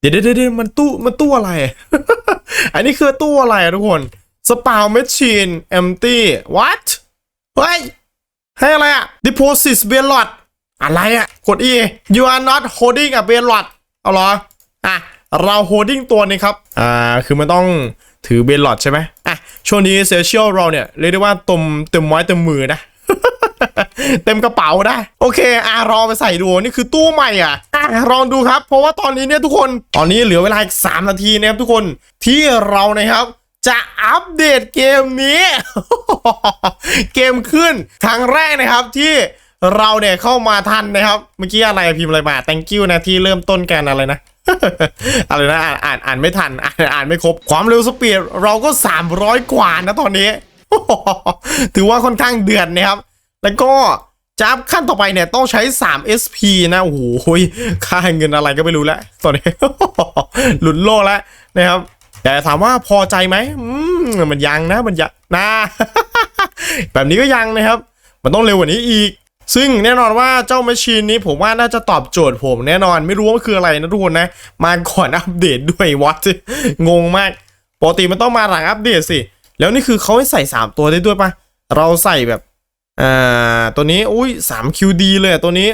เดี๋ยวเดี๋ยวเดี๋ยวมันตู้มันตู้อะไร อันนี้คือตู้อะไรทุกคนสปาวแมชชีน empty what เฮ้ย ให้อะไรอะ deposit b a l o t อะไรอะกด E you are not holding a b a l o t เอาเหรอ อะ เรา holding ตัวนี้ครับ อ่า คือมันต้องถือเบลลอดใช่ไหมอะ ช่วงนี้เซเชียลเราเนี่ย เรียกได้ว่าตุ่มเต็มไม้เต็มมือนะ เต็มกระเป๋าได้ โอเคอะรอไปใส่ดูนี่คือตู้ใหม่อะอะลองดูครับ เพราะว่าตอนนี้เนี่ยทุกคนตอนนี้เหลือเวลาอีก3นาทีนะครับทุกคนที่เรานะครับจะอัปเดตเกมนี้ เกมขึ้นครั้งแรกนะครับที่เราเนี่ยเข้ามาทันนะครับ เมื่อกี้อะไรพิมพ์อะไรมา thank you นะที่เริ่มต้นกันอะไรนะอะไรนะอ่านอ่านอ่านไม่ทันอ่านอ่านไม่ครบ ความเร็วสปีดเราก็ 300 กว่านะตอนนี้ ถือว่าค่อนข้างเดือดนะครับ แล้วก็จับขั้นต่อไปเนี่ยต้องใช้ 3 SP นะโอ้โหค่าเงินอะไรก็ไม่รู้แล้วตอนนี้ หลุดโลกแล้วนะครับ แต่ถามว่าพอใจไหมอืมมันยังนะมันยังนะ แบบนี้ก็ยังนะครับ มันต้องเร็วกว่านี้อีก ซึ่งแน่นอนว่าเจ้าแมชชีนนี้ผมว่าน่าจะตอบโจทย์ผมแน่นอนไม่รู้ว่าคืออะไรนะทุกคนนะ มาก่อนอัปเดตด้วยวัดงงมากปกติมันต้องมาหลังอัปเดตสิ แล้วนี่คือเขาให้ใส่ 3 ตัวได้ด้วยปะเราใส่แบบ อ่าตัวนี้อุ้ย3 QD เลยอะตัวนี้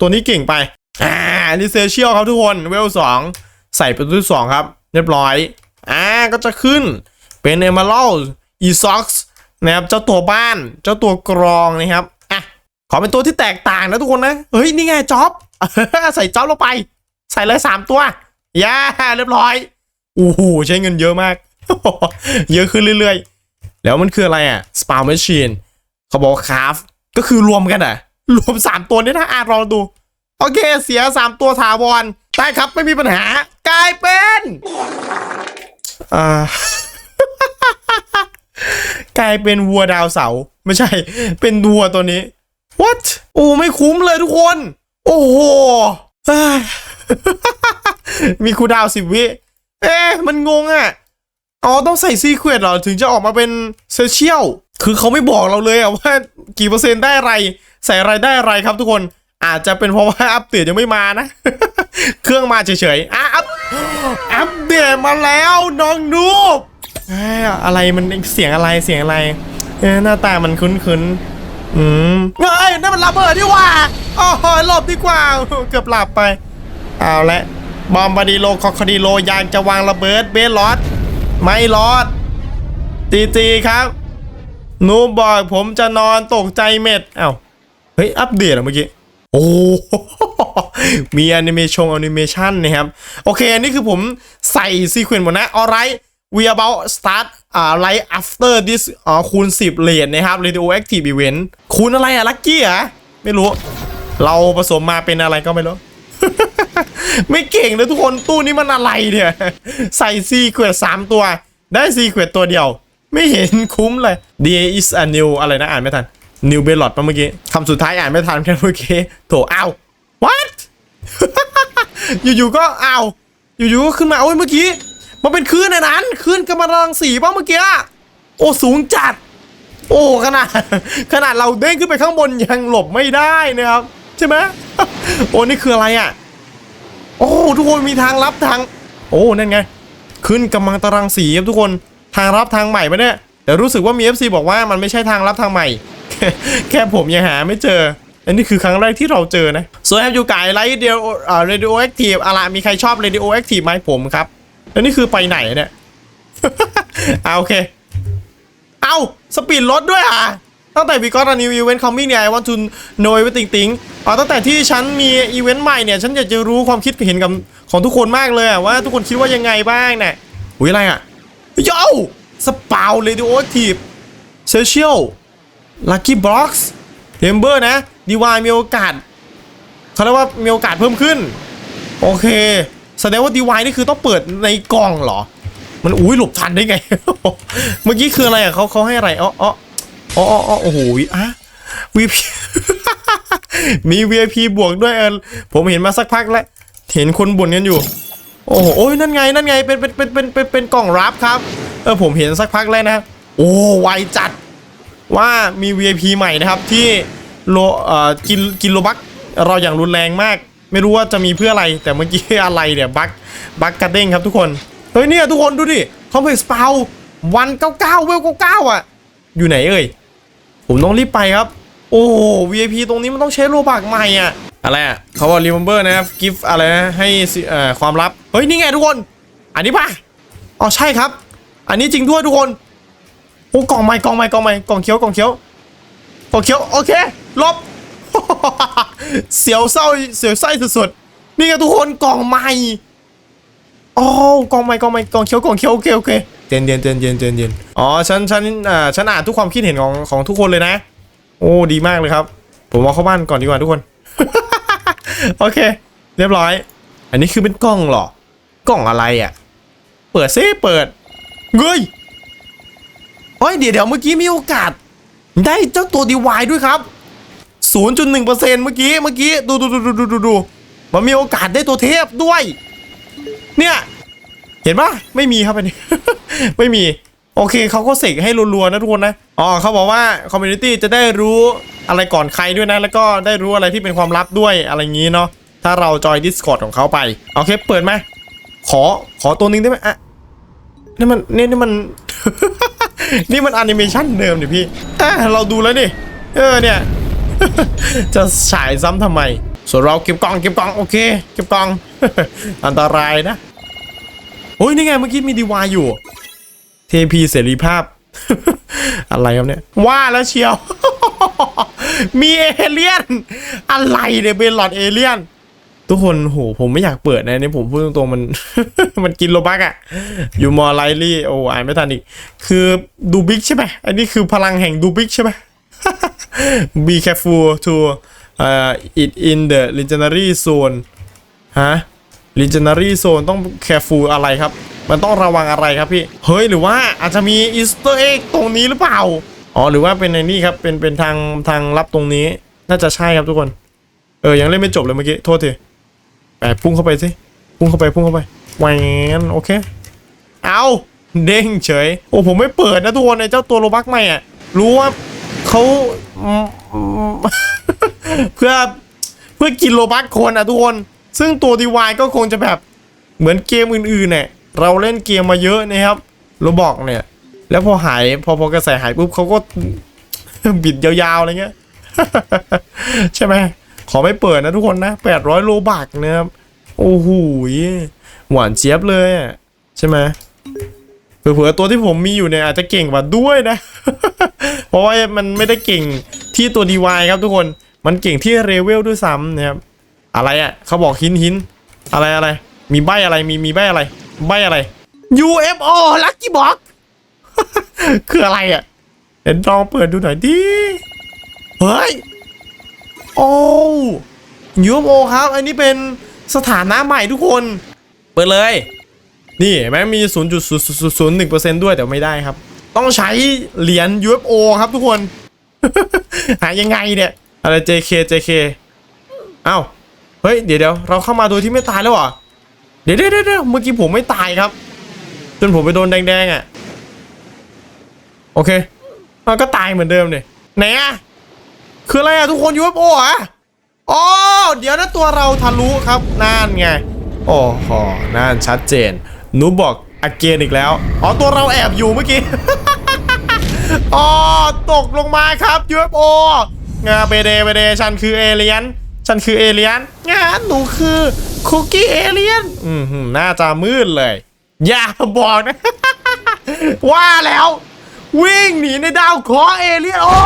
ตัวนี้เก่งไปอ่าอันนี้เซเชียลครับทุกคนเวลสองใส่ปตัวที่สองครับ เรียบร้อยอ่าก็จะขึ้นเป็น Emerald e s o x นะครับเจ้าตัวบ้านเจ้าตัวกรองนะครับอะขอเป็นตัวที่แตกต่างนะทุกคนนะเฮ้ยนี่ไงจ็อบใส่จ็อบลงไป ใส่เลยสามตัวย่าเรียบร้อยโอ้โหใช้เงินเยอะมาก เยอะขึ้นเรื่อยๆ แล้วมันคืออะไรอะสปา m มชชีน เขาบอกคราฟก็คือรวมกันอะ รวมสามตัวนี่นะอะลองดู โอเค เสียสามตัวถาวรได้ครับไม่มีปัญหากลายเป็นอ่ากลายเป็นวัวดาวเสา ไม่ใช่ เป็นวัวตัวนี้ what โอ้ไม่คุ้มเลยทุกคน โอ้โหมีคูดาวสิบวิ เอ๊ะ มันงงอะ อ๋อ ต้องใส่ซีเควตเหรอ ถึงจะออกมาเป็นเซเชียล คือเขาไม่บอกเราเลยอะว่ากี่เปอร์เซ็นต์ได้อะไร ใส่อะไรได้อะไรครับทุกคนอาจจะเป็นเพราะว่าอัปเดตยังไม่มานะ เครื่องมาเฉยๆอะอัปอัปเดตมาแล้วน้องนูบอะไรมันเสียงอะไรเสียงอะไรหน้าตามันคุ้นๆอืมเฮ้ยนั่นมันระเบิดดีกว่าโอ้โหหลบดีกว่า เกือบหลับไป เอาละบอมบาดิโลคอคดีโลยางจะวางระเบิดเบสลอดไม่รอดจีจีครับ หนูบอกผมจะนอนตกใจเม็ดเอ้าเฮ้ย อัปเดตเหรอเมื่อกี้ โอ้ มีแอนิเมชันแอนิเมชันนะครับ โอเค อันนี้คือผมใส่ซีเควนต์หมดนะ alright we about start อ่า right after this อ๋อคูณ 10เลนนะครับ radioactive event คูณอะไรอะลักกี้อะไม่รู้ เราผสมมาเป็นอะไรก็ไม่รู้ ไม่เก่งเลยทุกคนตู้นี้มันอะไรเนี่ย ใส่ซีเควตสามตัว ได้ซีเควตตัวเดียว ไม่เห็นคุ้มเลย DA is a new อะไรนะอ่านไม่ทัน new b e l o t ปะเมื่อกี้คำสุดท้ายอ่านไม่ทันแค่เมื่อกี้โถอ้าว what อยู่ๆก็อ้าวอยู่ๆก็ขึ้นมาโอ้ยเมื่อกี้มันเป็นคลื่นในนั้นคลื่นกำมะรังสีป่ะเมื่อกี้โอ้สูงจัด โอ้ขนาดขนาดเราเด้งขึ้นไปข้างบนยังหลบไม่ได้นะครับ ใช่ไหมโอ้นี่คืออะไรอะ โอ้ทุกคนมีทางลับทาง โอ้นั่นไงขึ้นกำลังตารางสีครับทุกคน ทางลับทางใหม่ปะเนี่ยแต่รู้สึกว่ามี FC บอกว่ามันไม่ใช่ทางลับทางใหม่ แค่ผมยังหาไม่เจออันนี้คือครั้งแรกที่เราเจอนะ so have you guys like radio uh, radioactive อะไรมีใครชอบ radioactive ไหมผมครับแล้วนี่คือไปไหนเนี่ยเอาโอเค เอาสปีดรถด้วยอะตั้งแต่ we got a new event coming เนี่ย I want to know everything thing อ๋อตั้งแต่ที่ฉันมีอีเวนต์ใหม่เนี่ย ฉันอยากจะรู้ความคิดเห็นกับของทุกคนมากเลยอะว่าทุกคนคิดว่ายังไงบ้างเนี่ยอุ้ยอะไรอะ โย่สปาวเรดิโอทีฟเซเชียลลัคกี้บ็อกซ์เทมเบอร์นะดีวายมีโอกาสเขาเรียกว่ามีโอกาสเพิ่มขึ้น โอเค แสดงว่าดีวายนี่คือต้องเปิดในกล่องเหรอ มันอุ้ยหลบทันได้ไง เมื่อกี้คืออะไรอะเขาเขาให้อะไรอ๋ออ๋ออ๋ออโอ้โหอะ VIP มี VIP บวกด้วยเออผมเห็นมาสักพักแล้ว เห็นคนบ่นกันอยู่ โอ้โหโอ้ยนั่นไงนั่นไงเป็นเป็นเป็นเป็นเป็นเป็นกล่องรับครับเออผมเห็นสักพักแล้วนะโอ้ไวจัดว่ามี VIP ใหม่นะครับที่โลเอ่อกินกินโลบักเราอย่างรุนแรงมาก ไม่รู้ว่าจะมีเพื่ออะไรแต่เมื่อกี้อะไรเนี่ยบั๊กบั๊กกระเด้งครับทุกคนเฮ้ยเนี่ยทุกคนดูดิคอมเพล็กซ์เปาวันเก้าเก้าเวลเก้าเก้าอะ อยู่ไหนเอ่ยผมต้องรีบไปครับ โอ้ VIP ตรงนี้มันต้องใช้โลบักใหม่อะ อะไรอะเขาบอก remember นะครับ gift อะไรนะให้เอ่อความลับ เฮ้ย นี่ไงทุกคน อันนี้ป่ะ อ๋อ ใช่ครับ อันนี้จริงด้วยทุกคน โอ้กล่องใหม่กล่องใหม่กล่องใหม่กล่องเขียวกล่องเขียวกล่องเขียว โอเค ลบ เสียวเศร้าเสียวไส้สุดๆ นี่ไงทุกคนกล่องใหม่อ๋อกล่องใหม่กล่องใหม่กล่องเขียวกล่องเขียวโอเคโอเคเย็นเย็นเย็นเย็นเย็นเย็นอ๋อฉันฉันอ่าฉันอ่านทุกความคิดเห็นของของทุกคนเลยนะ โอ้ดีมากเลยครับ ผมเอาเข้าบ้านก่อนดีกว่าทุกคน โอเค เรียบร้อย อันนี้คือเป็นกล่องหรอ กล่องอะไรอะ เปิดซิเปิดเฮ้ยเฮ้ยเดี๋ยวเดี๋ยวเมื่อกี้มีโอกาส ได้เจ้าตัวดีวายด้วยครับ 0.1%เมื่อกี้เมื่อกี้ดูดูดูดูดูดูดูมันมีโอกาสได้ตัวเทพด้วย เนี่ยเห็นปะไม่มีครับอันนี้ไม่มี โอเคเขาก็เสกให้รัวๆนะทุกคนนะอ๋อเขาบอกว่าคอมมูนิตี้จะได้รู้ อะไรก่อนใครด้วยนะ แล้วก็ได้รู้อะไรที่เป็นความลับด้วยอะไรอย่างนี้เนาะถ้าเราจอย Discord ของเขาไปโอเคเปิดไหมขอขอตัวนึงได้ไหมอะนี่มันนี่นี่มัน นี่มันแอนิเมชันเดิมดิพี่อะเราดูแล้วนี่เออเนี่ย จะฉายซ้ำทำไม ส่วนเราเก็บกล่องเก็บกล่องโอเค เก็บกล่อง อันตรายนะโอ้ยนี่ไงเมื่อกี้มีดีวายอยู่ เทพีเสรีภาพ อะไรครับเนี่ย ว่าแล้วเชียว มีเอเลี่ยน อะไรเนี่ยเป็นหลอดเอเลี่ยน ทุกคนโหผมไม่อยากเปิดนะนี่ผมพูดตรงๆมัน มันกินโลบักอะอยู่มอไลลี่โอ้อ่านไม่ทันอีก คือดูบิ๊กใช่ไหมอันนี้คือพลังแห่งดูบิ๊กใช่ไหม be careful to uh, it in the legendary zone ฮะ legendary zone ต้อง careful อะไรครับ มันต้องระวังอะไรครับพี่ เฮ้ยหรือว่าอาจจะมี easter egg ตรงนี้หรือเปล่า อ๋อหรือว่าเป็นในนี่ครับเป็นเป็นทางทางลับตรงนี้ น่าจะใช่ครับทุกคน เออยังเล่นไม่จบเลยเมื่อกี้โทษทีแปะพุ่งเข้าไปสิพุ่งเข้าไปพุ่งเข้าไปแหวนโอเค เอาเด้งเฉย โอ้ผมไม่เปิดนะทุกคนในเจ้าตัวโรบักใหม่อะรู้ว่าเขาเพื่อเพื่อกินโลบักคนอะทุกคน ซึ่งตัวดีวายก็คงจะแบบเหมือนเกมอื่นๆเนี่ยเราเล่นเกมมาเยอะนะครับโรบอกเนี่ย แล้วพอหายพอพอกระแสหายปุ๊บเขาก็บิดยาวๆอะไรเงี้ย ใช่ไหมขอไม่เปิดนะทุกคนนะแปดร้อยโลบักนะครับโอ้โหหวานเจี๊ยบเลยอะใช่ไหมเผื่อตัวที่ผมมีอยู่เนี่ยอาจจะเก่งกว่าด้วยนะ เพราะว่ามันไม่ได้เก่งที่ตัว DY ครับทุกคนมันเก่งที่เรเวลด้วยซ้ำนะครับอะไรอะ่ะเขาบอกหินหินอะไรอะไร มีใบอะไรมีมีใบอะไร ใบอะไร UFO Lucky Box คืออะไรอะเดี๋ยวลองเปิดดูหน่อยดิเฮ้ยโอ้ UFO ครับ อันนี้เป็นสถานะใหม่ทุกคน เปิดเลย นี่เห็นไหมมี 0.001%ด้วยแต่ไม่ได้ครับ ต้องใช้เหรียญ UFO ครับทุกคน หายังไงเนี่ย อะไร JK JK เอ้า เฮ้ย เดี๋ยวเดี๋ยวเราเข้ามาโดยที่ไม่ตายแล้วเหรอเดี๋ยวเดี๋ยวเดี๋ยวเมื่อกี้ผมไม่ตายครับ จนผมไปโดนแดงๆอะ โอเคมันก็ตายเหมือนเดิมเนี่ยไหนอะคืออะไรอะทุกคน UFO อะอ๋อเดี๋ยวนะตัวเราทะลุครับนั่นไง โอ้โหนั่นชัดเจนหนูบอกอเกนอีกแล้ว อ๋อตัวเราแอบอยู่เมื่อกี้ อ๋อตกลงมาครับ UFO งาเบเดเบเดฉันคือเอเลียน ฉันคือเอเลียนงานหนูคือคุกกี้เอเลียน อืมหืมน่าจะมืดเลย อย่าบอกนะ ว่าแล้ว วิ่งหนีในดาวเคราะห์เอเลียนโอ้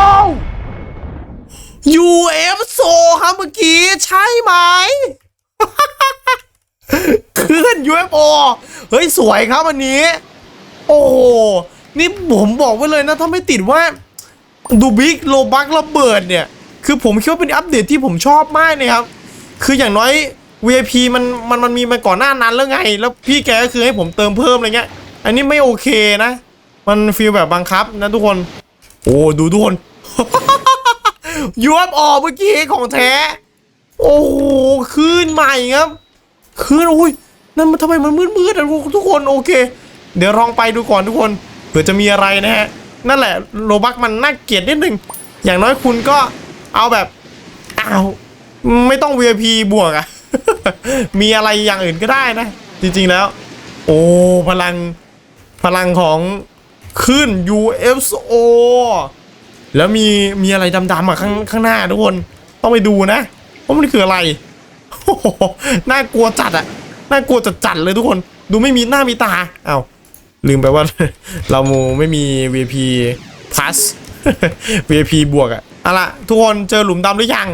UFO ครับเมื่อกี้ใช่ไหมคลื่น UFO เฮ้ยสวยครับอันนี้ โอ้โหนี่ผมบอกไว้เลยนะ ถ้าไม่ติดว่าดูบิ๊กโลบักระเบิดเนี่ย คือผมคิดว่าเป็นอัปเดตที่ผมชอบมากนะครับ คืออย่างน้อย VIP มันมันมันมีมาก่อนหน้านั้นแล้วไง แล้วพี่แกก็คือให้ผมเติมเพิ่มอะไรเงี้ย อันนี้ไม่โอเคนะ มันฟีลแบบบังคับนะทุกคน โอ้ดูทุกคน UFO เมื่อกี้ของแท้ โอ้โหคลื่นใหม่ครับคือโอ้ยนั่นมันทำไมมันมืดๆอะทุกคนโอเค เดี๋ยวลองไปดูก่อนทุกคนเผื่อจะมีอะไรนะฮะนั่นแหละโลบักมันน่าเกลียดนิดนึงอย่างน้อยคุณก็เอาแบบเอาไม่ต้อง VIP บวกอะมีอะไรอย่างอื่นก็ได้นะ จริงๆแล้ว โอ้พลังพลังของ ขึ้น UFO แล้วมีมีอะไรดำๆอะข้างข้างหน้าทุกคน ต้องไปดูนะว่ามันคืออะไรโอ้โหน่ากลัวจัดอะน่ากลัวจัดจัดเลยทุกคน ดูไม่มีหน้ามีตาเอา้าลืมไปว่า เราไม่มี VP plus VIP บวกอะเอาล่ะทุกคนเจอหลุมดำหรือยัง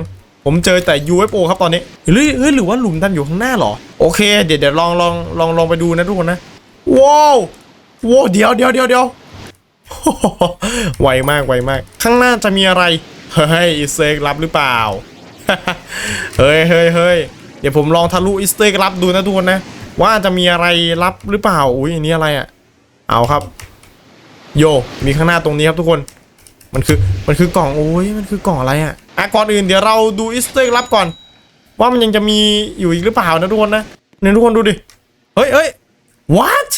ผมเจอแต่ UFO ครับตอนนี้เฮ้ยเฮ้ยหรือว่าหลุมดำอยู่ข้างหน้าหรอ โอเค เดี๋ยวเดี๋ยวลองลองลองลองไปดูนะทุกคนนะว้าวว้าวเดี๋ยวเดี๋ยวเดี๋ยวเดี๋ยว ไวมากไวมาก ข้างหน้าจะมีอะไร เฮ้ยอีสเต็กรับหรือเปล่า เฮ้ยเฮ้ยเฮ้ยเดี๋ยวผมลองทะลุอีสเต็กรับดูนะทุกคนนะ ว่าจะมีอะไรรับหรือเปล่า อุ้ยอันนี้อะไรอะ เอาครับ โย มีข้างหน้าตรงนี้ครับทุกคน มันคือ มันคือกล่อง โอ้ย มันคือกล่องอะไรอะ อะก่อนอื่นเดี๋ยวเราดูอีสเต็กรับก่อน ว่ามันยังจะมีอยู่อีกหรือเปล่านะทุกคนนะเนี่ยทุกคนดูดิ เฮ้ยเฮ้ย what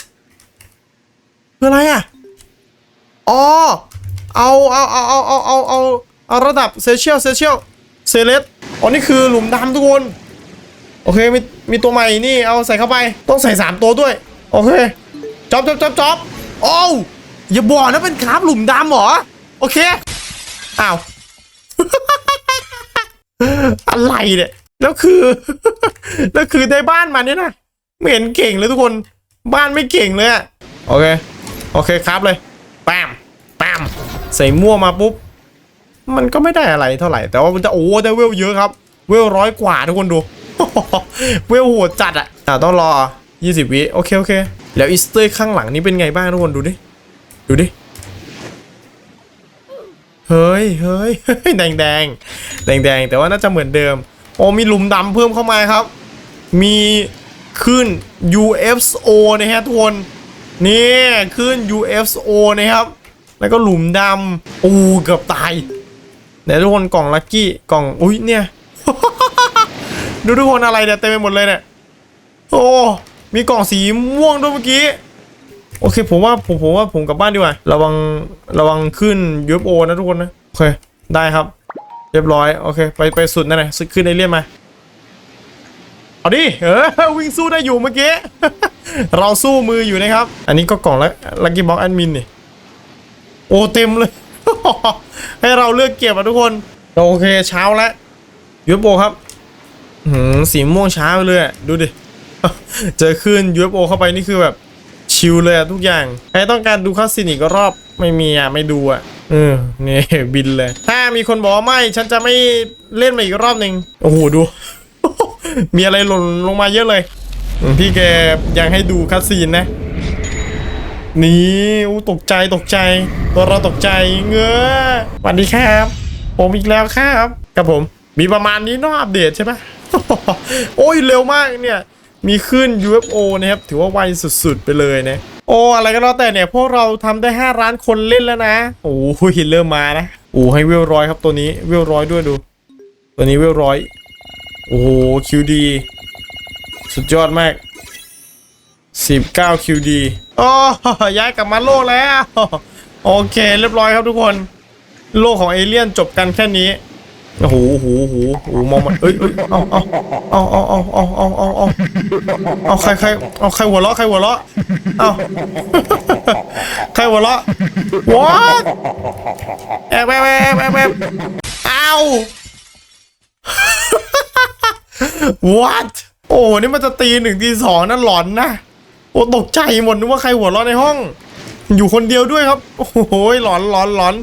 คืออะไรอะ อ๋อเอาเอาเอาเอาเอาเอาเอาเอาระดับเซเชียลเซเชียลเซเลสอ๋อนี่คือหลุมดำทุกคน โอเคมีมีตัวใหม่นี่เอาใส่เข้าไปต้องใส่สามตัวด้วย โอเคจ็อบจ็อบจ็อบจ็อบโอ้วอย่าบอกนะเป็นคราฟหลุมดำเหรอ โอเคอ้าวอะไรเนี่ยแล้วคือแล้วคือได้บ้านมาเนี่ยนะไม่เห็นเก่งเลยทุกคนบ้านไม่เก่งเลยอะโอเค โอเคครับเลยปามปม ใส่มั่วมาปุ๊บ มันก็ไม่ได้อะไรเท่าไหร่ แต่ว่ามันจะโอ้ได้เวลเยอะครับ เวลร้อยกว่าทุกคนดู เวลโหดจัดอะอะต้องรอ 20 วิโอเคโอเค แล้วอีสเตอร์ข้างหลังนี้เป็นไงบ้างทุกคนดูดิ ดูดิเฮ้ยเฮ้ยเฮ้ยแดงแดงแดงแดงแต่ว่าน่าจะเหมือนเดิม โอ้มีหลุมดำเพิ่มเข้ามาครับ มีขึ้น UFO นะฮะทุกคน นี่ขึ้น UFO นะครับ แล้วก็หลุมดำโอ้เกือบตายไหนทุกคนกล่องลัคกี้กล่องอุ้ยเนี่ย ดูทุกคนอะไรเนี่ยเต็มไปหมดเลยเนี่ยโอ้มีกล่องสีม่วงด้วยเมื่อกี้โอเคผมว่าผมผมว่าผมกลับบ้านดีกว่าระวังระวังขึ้น UFO นะทุกคนนะโอเคได้ครับ เรียบร้อยโอเคไปไปสุดนั่นแหละขึ้นไอเลี่ยนมาเอาดิเออวิ่งสู้ได้อยู่เมื่อกี้เราสู้มืออยู่นะครับ อันนี้ก็กล่องละลักกี้บ็อกแอดมินนี่ โอ้เต็มเลย ให้เราเลือกเก็บอะทุกคน โอเคเช้าแล้วยูเอฟโอครับหืมสีม่วงเช้าเลยอะดูดิ เจอขึ้น UFO เข้าไปนี่คือแบบชิลเลยอะทุกอย่างใครต้องการดูคัสซินอีกรอบไม่มีอะไม่ดูอะเออนี่บินเลย ถ้ามีคนบอกว่าไม่ฉันจะไม่เล่นมาอีกรอบหนึ่งโอ้โหดู มีอะไรหล่นลงมาเยอะเลยพี่แกยังให้ดูคัสซีนนะ นี่อู้ตกใจตกใจ ตัวเราตกใจเงื้อสวัสดีครับ ผมอีกแล้วครับกับผม มีประมาณนี้นอกอัปเดตใช่ไหมโอ้ยเร็วมากเนี่ย มีขึ้น UFO นะครับ ถือว่าไวสุดๆไปเลยนะโอ้อะไรก็แล้วแต่เนี่ย พวกเราทำได้5ล้านคนเล่นแล้วนะ โอ้ยเริ่มมานะโอ้ให้เวลร้อยครับตัวนี้เวลร้อยด้วยดู ตัวนี้เวลร้อยโอ้โหคิวดี สุดยอดมาก 19 QD โอ้ย้ายกลับมาโลกแล้ว โอเค เรียบร้อยครับทุกคน โลกของเอเลี่ยนจบกันแค่นี้โอ้โหโอ้โหโอ้โหมองมันเอ้ยเอ้ยเอาเอาเอาเอาเอาเอาเอาเอาเอาเอาใครใครเอาใครหัวเราะใครหัวเราะเอาใครหัวเราะ what แอบแอบแอบแอบแอบเอา what โอ้นี่มันจะตีหนึ่งตีสองนั่นหลอนนะ โอ้ตกใจหมดนึกว่าใครหัวเราะในห้อง อยู่คนเดียวด้วยครับ โอ้โหหลอนหลอนหลอน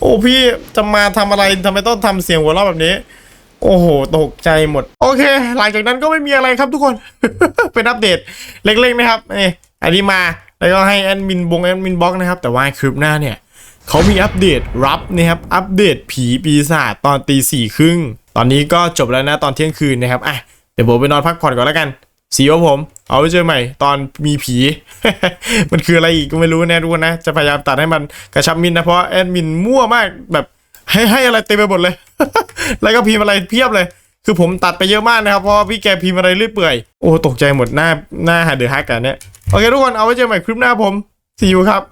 โอ้พี่จะมาทำอะไรทำไมต้องทำเสียงหัวเราะแบบนี้ โอ้โห ตกใจหมด โอเค หลังจากนั้นก็ไม่มีอะไรครับทุกคน เป็นอัปเดตเล็กๆนะครับนี่อันนี้มาแล้วก็ให้แอดมินบงแอดมินบล็อกนะครับ แต่ว่าคลิปหน้าเนี่ยเขามีอัปเดตรับนะครับ อัปเดตผีปีศาจตอนตีสี่ครึ่ง ตอนนี้ก็จบแล้วนะตอนเที่ยงคืนนะครับ อะ เดี๋ยวผมไปนอนพักผ่อนก่อนแล้วกัน สีว่าผม เอาไว้เจอใหม่ ตอนมีผี มันคืออะไรอีกก็ไม่รู้แน่รู้นะ จะพยายามตัดให้มันกระชับมินนะเพราะแอดมินมั่วมากแบบให้ให้อะไรเต็มไปหมดเลย แล้วก็พิมพ์อะไรเพียบเลย คือผมตัดไปเยอะมากนะครับ เพราะพี่แกพิมพ์อะไรเรื่อยเปื่อย โอ้ตกใจหมดหน้าหน้าหาเดือดฮักกันเนี่ย โอเคทุกคนเอาไว้เจอใหม่คลิปหน้าผม see you ครับ